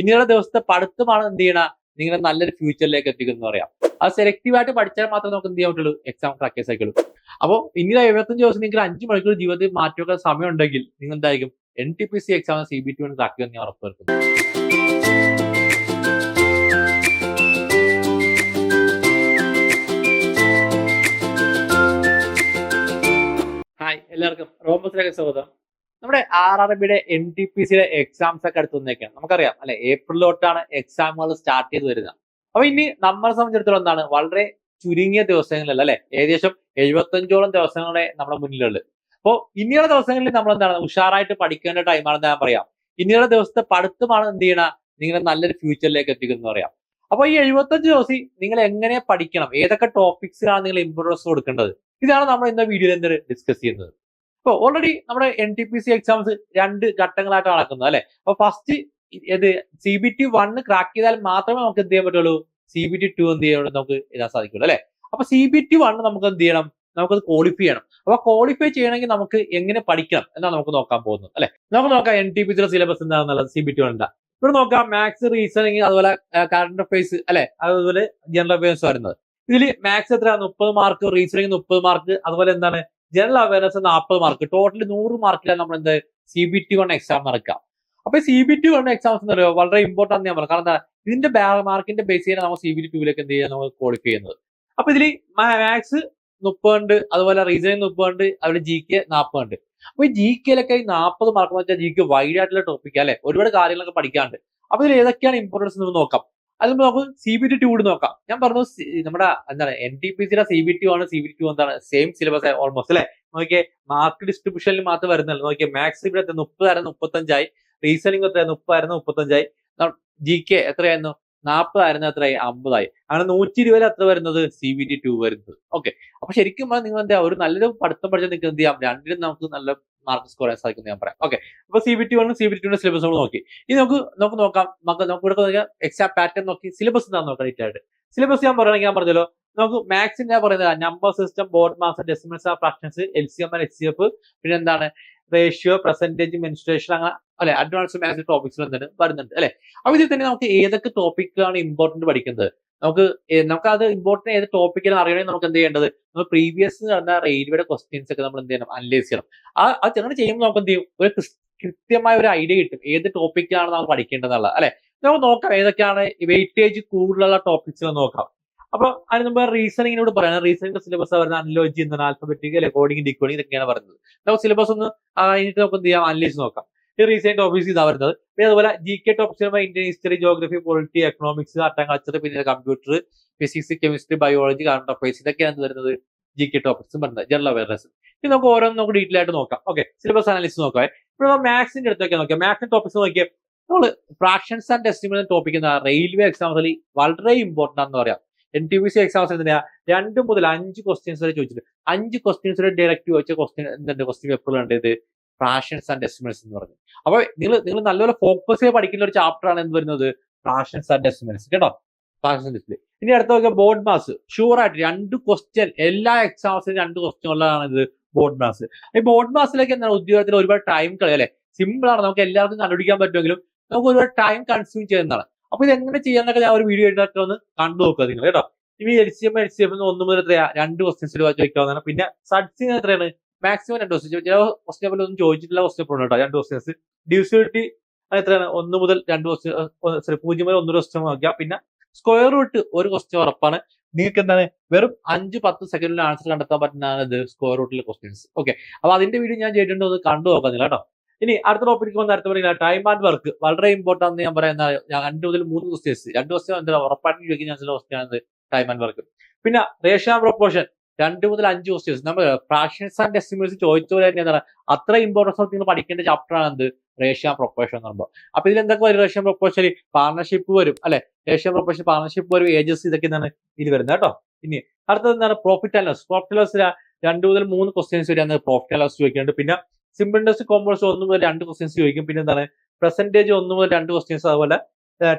ഇനിയുള്ള ദിവസത്തെ പഠിത്തമാണ് എന്ത് ചെയ്യണ? നിങ്ങളെ നല്ലൊരു ഫ്യൂച്ചറിലേക്ക് എത്തിക്കുന്നു പറയാം. അത് സെലക്റ്റീവ് ആയിട്ട് പഠിച്ചാൽ മാത്രമേ നമുക്ക് എന്ത് ചെയ്യാൻ പറ്റുള്ളൂ? എക്സാം ക്രാക്കേഴ്സ് ആയിക്കുള്ളൂ. അപ്പോൾ ഇനി എഴുപത്തഞ്ച് ദിവസം നിങ്ങൾക്ക് അഞ്ച് മണിക്കൂർ ജീവിതത്തിൽ മാറ്റിവെക്കാൻ സമയം ഉണ്ടെങ്കിൽ നിങ്ങൾ എന്തായിരിക്കും N T P C exam C B T one crack ഞാൻ ഉറപ്പുവരുത്തുന്നു എല്ലാവർക്കും. സ്വാഗതം. നമ്മുടെ ആർ ആർ ബിയുടെ എൻ ടി പി സിയുടെ എക്സാംസ് ഒക്കെ അടുത്ത് നമുക്കറിയാം അല്ലെ? ഏപ്രിലോട്ടാണ് എക്സാമുകൾ സ്റ്റാർട്ട് ചെയ്ത് വരുന്നത് അപ്പൊ ഇനി നമ്മളെ സംബന്ധിച്ചിടത്തോളം എന്താണ്? വളരെ ചുരുങ്ങിയ ദിവസങ്ങളിലല്ല അല്ലെ? ഏകദേശം എഴുപത്തഞ്ചോളം ദിവസങ്ങളെ നമ്മുടെ മുന്നിലുള്ളത് അപ്പോൾ ഇനിയുള്ള ദിവസങ്ങളിൽ നമ്മൾ എന്താണ്? ഉഷാറായിട്ട് പഠിക്കേണ്ട ടൈമാണെന്ന് ഞാൻ പറയാം. ഇനിയുള്ള ദിവസത്തെ പഠിത്തമാണ് എന്ത് ചെയ്യണ? നിങ്ങളെ നല്ലൊരു ഫ്യൂച്ചറിലേക്ക് എത്തിക്കുന്നത് പറയാം. അപ്പൊ ഈ എഴുപത്തഞ്ച് ദിവസം നിങ്ങൾ എങ്ങനെ പഠിക്കണം? ഏതൊക്കെ ടോപ്പിക്സിലാണ് നിങ്ങൾ ഇമ്പോർട്ടൻസ് കൊടുക്കേണ്ടത്? ഇതാണ് നമ്മൾ ഇന്ന വീഡിയോയിൽ എന്ത് ഡിസ്കസ് ചെയ്യുന്നത്. അപ്പോൾ ഓൾറെഡി നമ്മുടെ N T P C exams രണ്ട് ഘട്ടങ്ങളായിട്ട് നടക്കുന്നത് അല്ലെ? അപ്പൊ ഫസ്റ്റ് ഇത് C B T one crack ചെയ്താൽ മാത്രമേ നമുക്ക് എന്ത് ചെയ്യാൻ പറ്റുള്ളൂ? സി ബി ടി ടു എന്ത് ചെയ്യാൻ നമുക്ക് എഴുതാൻ സാധിക്കുള്ളൂ അല്ലെ? അപ്പൊ സി ബി ടി വണ്ണ് നമുക്ക് എന്ത് ചെയ്യണം? നമുക്കത് ക്വാളിഫൈ ചെയ്യണം. അപ്പൊ ക്വാളിഫൈ ചെയ്യണമെങ്കിൽ നമുക്ക് എങ്ങനെ പഠിക്കണം എന്നാണ് നമുക്ക് നോക്കാൻ പോകുന്നത് അല്ലെ? നമുക്ക് നോക്കാം എൻ ടി പി സിയുടെ സിലബസ് എന്താണെന്നുള്ളത് സി ബി ടി വൺ ഇവിടെ നോക്കാം മാത്സ് റീസണിങ് അതുപോലെ കറണ്ട് അഫയേഴ്സ് അല്ലെ? അതുപോലെ ജനറൽ അഫയേഴ്സ് വരുന്നത്. ഇതിൽ മാത്സ് എത്രയാണ്? മുപ്പത് മാർക്ക് റീസണിങ് മുപ്പത് മാർക്ക് അതുപോലെ എന്താണ്? ജനറൽ അവയർനെസ് നാൽപ്പത് മാർക്ക് ടോട്ടലി നൂറ് മാർക്കിലാണ് നമ്മൾ എന്ത് C B T one exam നടക്കുക അപ്പൊ C B T one exams എന്ന് പറയുമ്പോൾ വളരെ ഇമ്പോർട്ടന്റ് ഞാൻ പറഞ്ഞു. കാരണം എന്താ? ഇതിന്റെ മാർക്കിന്റെ ബേസ് ചെയ്യാൻ നമ്മൾ സി ബി ടി ടൂവിലേക്ക് എന്ത് ചെയ്യാൻ നമ്മൾ ക്വാളിഫൈ ചെയ്യുന്നത്. അപ്പൊ ഇതിൽ മാത്സ് മുപ്പതുണ്ട് അതുപോലെ റീസണിങ് മുപ്പതുണ്ട് അതുപോലെ ജി കെ നാൽപ്പതുണ്ട് അപ്പൊ ഈ ജി കെയിലൊക്കെ ഈ നാൽപ്പത് മാർക്ക് വെച്ചാൽ ജി കെ വൈഡ് ആയിട്ടുള്ള ടോപ്പിക് അല്ലെ? ഒരുപാട് കാര്യങ്ങളൊക്കെ പഠിക്കാണ്ട് അപ്പൊ ഇതിൽ ഏതൊക്കെയാണ് ഇമ്പോർട്ടൻസ് എന്ന് നോക്കാം. അത് നമുക്ക് സി ബി ടി കൂടി നോക്കാം. ഞാൻ പറഞ്ഞു നമ്മുടെ എന്താണ് എൻ ടി പി സിയുടെ സി ബി ടി ആണ് സി ബി ടി എന്താണ്? സെയിം സിലബസ് ഓൾമോസ്റ്റ് അല്ലെ? നോക്കിയേ മാർക്ക് ഡിസ്ട്രിബ്യൂഷനിൽ മാത്രം വരുന്നുള്ളൂ. നോക്കിയേ മാത്സ് ഇവിടെ എത്ര മുപ്പതായിരുന്നു മുപ്പത്തഞ്ചായി. റീസണിംഗ് എത്രയായിരുന്നു മുപ്പതായിരുന്നു മുപ്പത്തഞ്ചായി. ജി കെ എത്രയായിരുന്നു? നാൽപ്പതായിരുന്നു എത്രയായി? അമ്പതായി. അങ്ങനെ നൂറ്റി ഇരുപതിൽ എത്ര വരുന്നത്? സി ബി ടി ടു വരുന്നത്. ഓക്കെ അപ്പൊ ശരിക്കും നിങ്ങൾ എന്താ ഒരു നല്ലൊരു പഠിത്തം പഠിച്ചാൽ നിങ്ങൾക്ക് എന്ത് ചെയ്യാം? രണ്ടിനും നമുക്ക് നല്ല മാർക്ക് സ്കോർ ചെയ്യാൻ സാധിക്കും ഞാൻ പറയാം. ഓക്കെ അപ്പൊ സി ബി ടി വണ്ണും സി ബി ടി സിലബസ് നമ്മൾ നോക്കി. ഇനി നമുക്ക് നമുക്ക് നോക്കാം. നമുക്ക് നമുക്ക് ഇവിടെ നോക്കിയാൽ എക്സാം പാറ്റേൺ നോക്കി സിലബസ് എന്താണെന്ന് നോക്കാം ഡീറ്റെയിൽ ആയിട്ട്. സിലബസ് ഞാൻ പറയുകയാണെങ്കിൽ ഞാൻ പറഞ്ഞല്ലോ നമുക്ക് മാത്സിന്റെ പറയുന്നത് number system BODMAS decimals fractions L C M and H C F പിന്നെ എന്താണ്? റേഷ്യോ പെർസെന്റേജ് മെൻസ്ട്രേഷൻ അങ്ങനെ അല്ലെ അഡ്വാൻസ് മാത്സ് ടോപ്പിക്സ് വരുന്നുണ്ട് അല്ലെ? അപ്പൊ ഇതിൽ തന്നെ നമുക്ക് ഏതൊക്കെ ടോപ്പിക്കാണ് ഇമ്പോർട്ടന്റ് പഠിക്കുന്നത്? നമുക്ക് നമുക്ക് അത് ഇമ്പോർട്ടന്റ് ഏത് ടോപ്പിക്കിലും അറിയണമെങ്കിൽ നമുക്ക് എന്ത് ചെയ്യേണ്ടത്? നമ്മൾ പ്രീവിയസ് നടന്ന റെയിൽവേയുടെ ക്വസ്റ്റ്യൻസ് ഒക്കെ നമ്മൾ എന്ത് ചെയ്യണം? അനലൈസ് ചെയ്യണം. ആ അത് അങ്ങനെ ചെയ്യുമ്പോൾ നമുക്ക് എന്ത് ചെയ്യും? ഒരു കൃത്യമായ ഒരു ഐഡിയ കിട്ടും. ഏത് ടോപ്പിക്കാണ് നമ്മൾ പഠിക്കേണ്ടതെന്നുള്ളത് അല്ലെ? നമുക്ക് നോക്കാം ഏതൊക്കെയാണ് വെയിറ്റേജ് കൂടുതലുള്ള ടോപ്പിക്സ് നോക്കാം. അപ്പൊ അതിന് മുമ്പ് റീസണിങ്ങിനോട് പറയാം. റീസണിംഗ് സിലബസ് വരുന്ന അനലോജി എന്താണ് ആൽഫബറ്റിക് അല്ലെ കോഡിംഗ് ഡിക്കോഡിംഗ് ഇതൊക്കെയാണ് പറയുന്നത്. നമുക്ക് സിലബസ് ഒന്ന് അതിനിട്ട് നമുക്ക് എന്ത് ചെയ്യാം? അനലൈസ് നോക്കാം. ഈ റീസെന്റ് ടോപ്പിക്സ് ഇതാ വരുന്നത്. പിന്നെ അതുപോലെ G K topics Indian history geography polity economics art culture പിന്നെ computer physics chemistry biology current affairs ഇതൊക്കെയാണ് വരുന്നത് ജി കെ ടോപ്പിക്സും വരുന്നത് ജനറൽ അവയർനെസ് ഇത് നമുക്ക് ഓരോന്നും നമുക്ക് ഡീറ്റെയിൽ ആയിട്ട് നോക്കാം. ഓക്കെ സിലബസ് അനാലിസിസ് നോക്കാം ഇപ്പോൾ മാത്സിന്റെ അടുത്തൊക്കെ നോക്കാം. മാത്സിന്റെ ടോപ്പിക്സ് നോക്കിയാൽ നമ്മൾ ഫ്രാക്ഷൻസ് ആൻഡ് എസ്റ്റിമേറ്റ് ടോപ്പിക് എന്താ റെയിൽവേ എക്സാംസിൽ വളരെ ഇമ്പോർട്ടന്റ് ആണെന്ന് പറയാം. N T P C exams എന്തിനാ? രണ്ട് മുതൽ അഞ്ച് ക്വസ്റ്റ്യൻസ് വരെ ചോദിച്ചിട്ടുണ്ട്. അഞ്ച് ക്വസ്റ്റ്യൻസ് വരെ ഡയറക്റ്റ് ചോദിച്ച ക്വസ്റ്റ്യൻ എന്തുണ്ട്? ക്വസ്റ്റ്യൻ പേപ്പറിൽ കണ്ടത് ഫ്രാഷൻസ് ആൻഡ് എസ്റ്റിമേറ്റ്സ് എന്ന് പറഞ്ഞു. അപ്പൊ നിങ്ങൾ നിങ്ങൾ നല്ലപോലെ ഫോക്കസ് ചെയ്ത് പഠിക്കുന്ന ഒരു ചാപ്റ്റർ ആണ് എന്ന് വരുന്നത്? പ്രാഷൻസ് ആൻഡ് എസ്റ്റിമേറ്റ്സ് കേട്ടോ? പ്രാഷൻസ് ഡിസ്പ്ലേ ഇനി അടുത്ത നോക്കിയാൽ ബോർഡ് മാസ് ഷുവർ ആയിട്ട് രണ്ട് ക്വസ്റ്റ്യൻ എല്ലാ എക്സാംസിനും രണ്ട് ക്വസ്റ്റ്യൻ ഉള്ളതാണ് ഇത് ബോർഡ് മാസ് ഈ ബോർഡ് മാസിലേക്ക് എന്താണ് ഉദ്യോഗത്തിൽ ഒരുപാട് ടൈം കളയും അല്ലെ? സിമ്പിൾ ആണ്. നമുക്ക് എല്ലാവർക്കും കണ്ടുപിടിക്കാൻ പറ്റുമെങ്കിലും നമുക്ക് ഒരുപാട് ടൈം കൺസ്യൂം ചെയ്യുന്നതാണ്. അപ്പൊ ഇത് എങ്ങനെ ചെയ്യാന്നൊക്കെ ഞാൻ ഒരു വീഡിയോ ആയിട്ടൊക്കെ ഒന്ന് കണ്ടു നോക്കുക നിങ്ങൾ കേട്ടോ? ഇനി L C M L C M ഒന്ന് മുതൽ എത്രയാ? രണ്ട് ക്വസ്റ്റ്യൻസിൽ ചോദിക്കാവുന്നതാണ് പിന്നെ സഡ്സിന് എത്രയാണ്? മാക്സിമം രണ്ട് ദിവസം. ചില ക്വസ്റ്റ്യൻ പേപ്പറിൽ ഒന്നും ചോദിച്ചിട്ടില്ല ക്വസ്റ്റ്യൻ പേപ്പർ കേട്ടോ രണ്ട് ക്വസ്റ്റ്യൻസ് ഡിവിസിബിലിറ്റി എത്രയാണ്? ഒന്ന് മുതൽ രണ്ട് ക്വസ്റ്റ്യൻ സോറി പൂജ്യം മുതൽ ഒന്നര ക്വസ്റ്റ്യൻ നോക്കുക പിന്നെ സ്ക്വയർ റൂട്ട് ഒരു ക്വസ്റ്റ്യൻ ഉറപ്പാണ്. നിങ്ങൾക്ക് എന്താണ്? വെറും അഞ്ച് പത്ത് സെക്കൻഡിൽ ആൻസർ കണ്ടെത്താൻ പറ്റുന്നതാണ് ഇത് സ്ക്വയർ റൂട്ടിലെ ക്വസ്റ്റ്യൻസ് ഓക്കെ അപ്പൊ അതിന്റെ വീഡിയോ ഞാൻ ചെയ്തിട്ടുണ്ട്. ഒന്ന് കണ്ടു നോക്കുന്നില്ല കേട്ടോ. ഇനി അടുത്ത ടോപ്പിക്ക് വന്ന് അടുത്ത പറയുന്നത് ടൈം ആൻഡ് വർക്ക് വളരെ ഇമ്പോർട്ടന്റ് ഞാൻ പറയുന്ന രണ്ട് മുതൽ മൂന്ന് ക്വസ്റ്റ്യൻസ് രണ്ട് ക്വസ്റ്റ്യൻ എന്താ? ഉറപ്പായിട്ടും ചോദിക്കുന്ന ക്വസ്റ്റ്യൻ ആണ് ടൈം ആൻഡ് വർക്ക് പിന്നെ റേഷ്യ പ്രൊപ്പോർഷൻ രണ്ട് മുതൽ അഞ്ച് ക്വസ്റ്റ്യൻസ് നമ്മൾ ഫ്രാക്ഷൻസ് ആൻഡ് എസ്റ്റിമേറ്റ്സ് ചോദിച്ച പോലെ തന്നെ എന്താണ് അത്ര ഇമ്പോർട്ടൻസ് നിങ്ങൾ പഠിക്കേണ്ട ചാപ്റ്റർ ആണ് എന്ത് റേഷ്യ പ്രൊപ്പോർഷൻ എന്ന് പറയുമ്പോൾ അപ്പൊ ഇതിൽ എന്തൊക്കെ വരും റേഷ്യ പ്രൊപ്പോഷൻ പാർട്ണർഷിപ്പ് വരും അല്ലെ? റേഷ്യ പ്രൊപ്പോർഷൻ പാർട്ണർഷിപ്പ് വരും ഏജൻസി ഇതൊക്കെ എന്താണ് ഇതിൽ വരുന്നത് കേട്ടോ. ഇനി അടുത്തത് എന്താണ്? Profit and loss profit loss രണ്ട് മുതൽ മൂന്ന് ക്വസ്റ്റ്യൻസ് വരെയാണ് പ്രോഫിറ്റ് ആൻഡ് ലോസ് ചോദിക്കുന്നുണ്ട് പിന്നെ സിമ്പിൾ ഇൻഡസ്ട്രി കോമേഴ്സ് ഒന്ന് മുതൽ രണ്ട് ക്വസ്റ്റ്യൻസ് ചോദിക്കും. പിന്നെ എന്താണ്? പെർസെന്റേജ് ഒന്ന് മുതൽ രണ്ട് ക്വസ്റ്റ്യൻസ് അതുപോലെ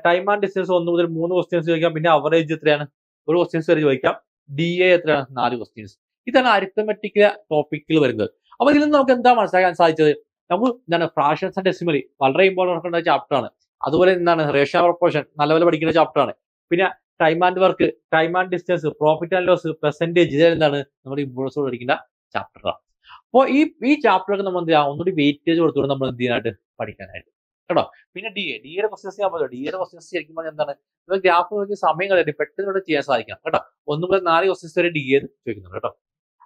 ടൈം ആൻഡ് ഡിസ്റ്റൻസ് ഒന്ന് മുതൽ മൂന്ന് ക്വസ്റ്റ്യൻസ് ചോദിക്കാം. പിന്നെ അവറേജ് എത്രയാണ്? ഒരു ക്വസ്റ്റ്യൻസ് വരെ ചോദിക്കാം. ഡി എ എത്രയാണ്? നാല് ക്വസ്റ്റ്യൻസ് ഇതാണ് അരിത്തമെറ്റിക് ടോപ്പിക്കിൽ വരുന്നത്. അപ്പൊ ഇതിൽ നിന്ന് നമുക്ക് എന്താ മനസ്സിലാക്കാൻ സാധിച്ചത്? നമുക്ക് എന്താണ് ഫ്രാക്ഷൻസ് ആൻഡ് ഡെസിമലി വളരെ ഇമ്പോർട്ടന്റ് ആണ് ചാപ്റ്റർ ആണ്. അതുപോലെ എന്താണ്? റേഷ്യ പ്രൊപ്പോർഷൻ നല്ലപോലെ പഠിക്കുന്ന ചാപ്റ്റർ ആണ്. പിന്നെ time and work time and distance profit and loss percentage ഇതെന്താണ് നമ്മൾ ഇമ്പോർട്ടൻസ് പഠിക്കുന്ന ചാപ്റ്ററാണ് അപ്പോൾ ഈ ഈ ചാപ്റ്ററൊക്കെ നമ്മൾ എന്ത് ചെയ്യാം? ഒന്നുകൂടി വെയിറ്റേജ് കൊടുത്തുകൊണ്ട് നമ്മൾ എന്ത് ചെയ്യാനായിട്ട് പഠിക്കാനായിട്ട് കേട്ടോ? പിന്നെ ഡി എ ഡി എയുടെ ക്വസ്റ്റ്യൻസ് ഞാൻ പറഞ്ഞു ഡി എയുടെ ക്വസ്റ്റ്യൻസ് ശരിക്കും പറഞ്ഞാൽ എന്താണ്? നിങ്ങൾ ഗ്രാഫ് നോക്കി സമയം കളയാൻ പെട്ടെന്ന് ഇവിടെ ചെയ്യാൻ സാധിക്കണം കേട്ടോ? ഒന്ന് മുതൽ നാല് ക്വസ്റ്റ്യൻസ് വരെ ഡി എ ചോദിക്കുന്നത് കേട്ടോ?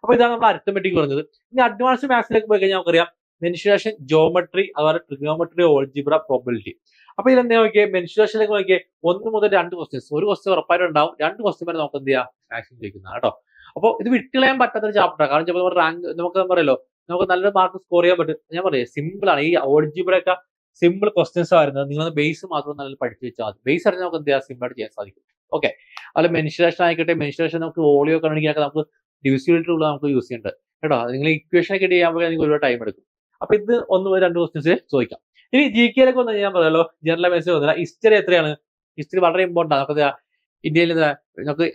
അപ്പൊ ഇതാണ് നമ്മൾ അരിത്തമെറ്റിക് പറഞ്ഞത്. ഇനി അഡ്വാൻസ് മാത്സിലേക്ക് പോയി കഴിഞ്ഞാൽ നമുക്കറിയാം മെൻഷുറേഷൻ ജോമെട്രി അതുപോലെ ട്രിഗോമെട്രി ഓൾജിബ്ര പ്രോബിലിറ്റി അപ്പൊ ഇതിലെന്താ നോക്കിയേ? മെൻസുറേഷനിലേക്ക് നോക്കിയേ ഒന്ന് മുതൽ രണ്ട് ക്വസ്റ്റ്യൻസ് ഒരു ക്വസ്റ്റ്യൻ ഉറപ്പായിട്ട് ഉണ്ടാവും. രണ്ട് ക്വസ്റ്റ്യൻ വരെ നമുക്ക് എന്ത് ചെയ്യാം? മാക്സിമം ചോദിക്കുന്നതാണ് കേട്ടോ? അപ്പോൾ ഇത് വിട്ടുകളയാൻ പറ്റാത്തൊരു ചാപ്റ്റർ കാരണം ചിലപ്പോൾ റാങ്ക് നമുക്ക് പറയല്ലോ നമുക്ക് നല്ലൊരു മാർക്ക് സ്കോർ ചെയ്യാൻ പറ്റും. ഞാൻ പറയാം സിമ്പിൾ ആണ്. ഈ ഓൾജിബ്രയൊക്കെ സിമ്പിൾ ക്വസ്റ്റ്യൻസ് ആയിരുന്നത് നിങ്ങൾ ബേസ് മാത്രം നല്ല പഠിച്ചു വെച്ചാൽ മതി. ബേസ് അറിഞ്ഞാൽ നമുക്ക് എന്ത് ചെയ്യാം? ചെയ്യാൻ സാധിക്കും. ഓക്കെ അല്ല മെൻസുറേഷൻ ആയിക്കോട്ടെ. മെൻസുറേഷൻ നമുക്ക് ഓളിയോ കണ്ടിരിക്കാൻ നമുക്ക് ഡിവിസിബിലിറ്റി ഉള്ള നമുക്ക് യൂസ് ചെയ്യേണ്ടത് കേട്ടോ? നിങ്ങൾ ഇക്വേഷൻ ഒക്കെ ചെയ്യാൻ നിങ്ങൾക്ക് ഒരുപാട് ടൈം എടുക്കും. അപ്പൊ ഇത് ഒന്ന് രണ്ട് ക്വസ്റ്റ്യൻസ് ചോദിക്കാം. ഇനി ജി കെയിലൊക്കെ വന്നു ഞാൻ പറയാലോ ജനറൽ മെസ്സേജ് വന്നില്ല. ഹിസ്റ്ററി എത്രയാണ്? ഹിസ്റ്ററി വളരെ ഇമ്പോർട്ടന്റ് ആണ്. നമുക്ക് ഇന്ത്യയിൽ നമുക്ക്